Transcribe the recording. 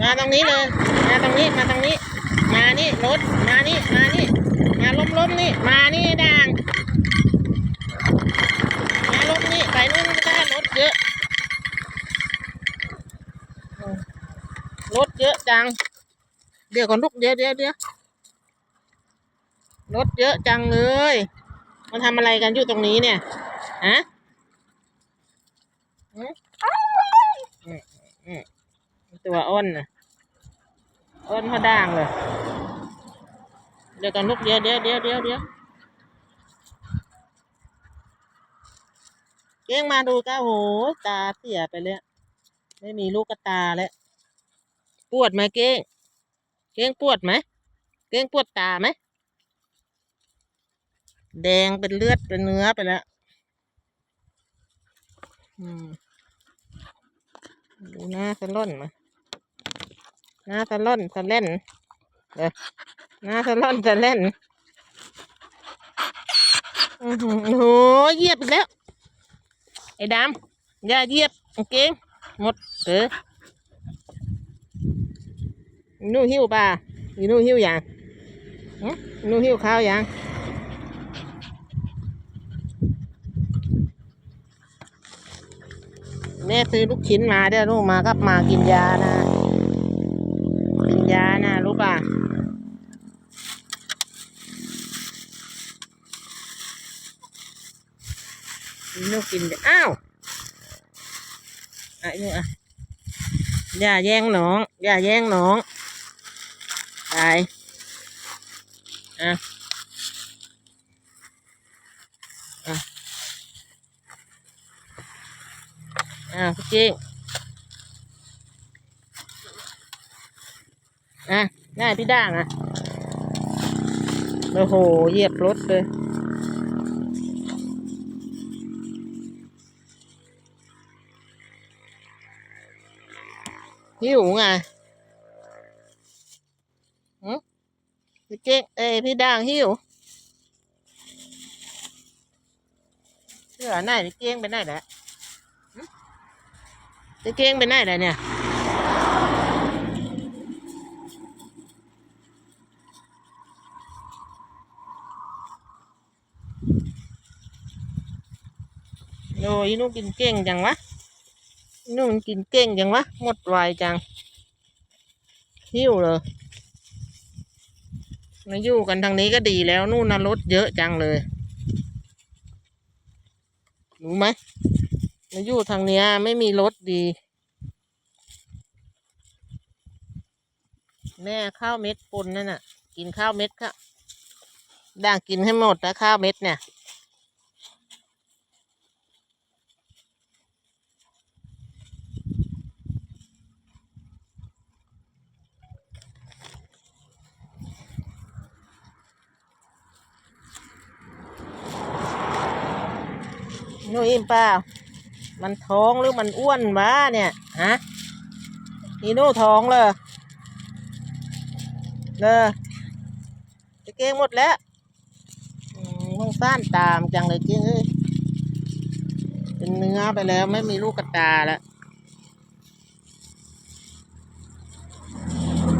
มาตรงนี้เลย มาตรงนี้ มาตรงนี้ มานี่รถ มานี่ มานี่ มาล้มล้มนี่ มานี่ด่าง มาล้มนี่ไปนู่นไม่ได้รถเยอะ รถเยอะจัง เดี๋ยวก่อนลูกเดี๋ยวเดี๋ยวเดี๋ยวรถเยอะจังเลย มันทำอะไรกันอยู่ตรงนี้เนี่ย ฮะอืมอืมอืม ตัวอ้นน่ะอ้นพอด่างเลย เดี๋ยวก่อนลูกเดี๋ยวเดี๋ยวเดี๋ยวเดี๋ยวเดี๋ยวเก้งมาดูก้าโหตาเสียไปเลยไม่มีลูกกตาแล้วปวดไหมเก้ง เก้งปวดไหม เก้งปวดตาไหม แดงเป็นเลือดเป็นเนื้อไปแล้วอืมดูหน้าสะล่อนมา น้าสะล่อนสะเล่นเดี๋ยวหน้าสะล่อนสะเล่นอือหือโอ้โหเหยียบอีกแล้ว ไอ้ดำอย่าเหยียบกางเกงหมดเออนู่หิ้วป่ะอีนู่หิ้วยังนู่หิ้วข้าวอยังแม่ซื้อลูกชิ้นมาเดี๋ยวลูกมาก็มากินยานะ ยานะรู้ป่ะลูกกินอ้าวอะนี่อะอย่าแย่งน้อง อย่าแย่งน้องไปอะอะอะพี่เจ๊ อะได้พี่ด่างอะ โอ้โห เหยียบรถเลย หิวไงหืมพี่เจ๊งเอ้พี่ด่างหิวเสื้อไหนพี่เจ๊งไปไหนแล้วพี่เจ๊งไปไหนแล้วเนี่ย อ้ยนุ่งกินเก่งจังวะนุ่มันกินเก่งจังวะหมดไวจังหิวเลยมาอยู่กันทางนี้ก็ดีแล้ว นู่นน่ะรถเยอะจังเลยรู้ไหมมาอยู่ทางเนี้ยไม่มีรถดี แม่ข้าวเม็ดปนนั่นน่ะ กินข้าวเม็ดค่ะด่างกินให้หมดนะข้าวเม็ดเนี่ย นูอิ่มเปล่า มันท้องหรือมันอ้วนวะเนี่ยฮะนี่นูท้องเลยเลยจะเก้งหมดแล้วต้องซ่านตามจังเลยเก้งเอ้ยเป็นเนื้อไปแล้วไม่มีลูกกระตาแล้ว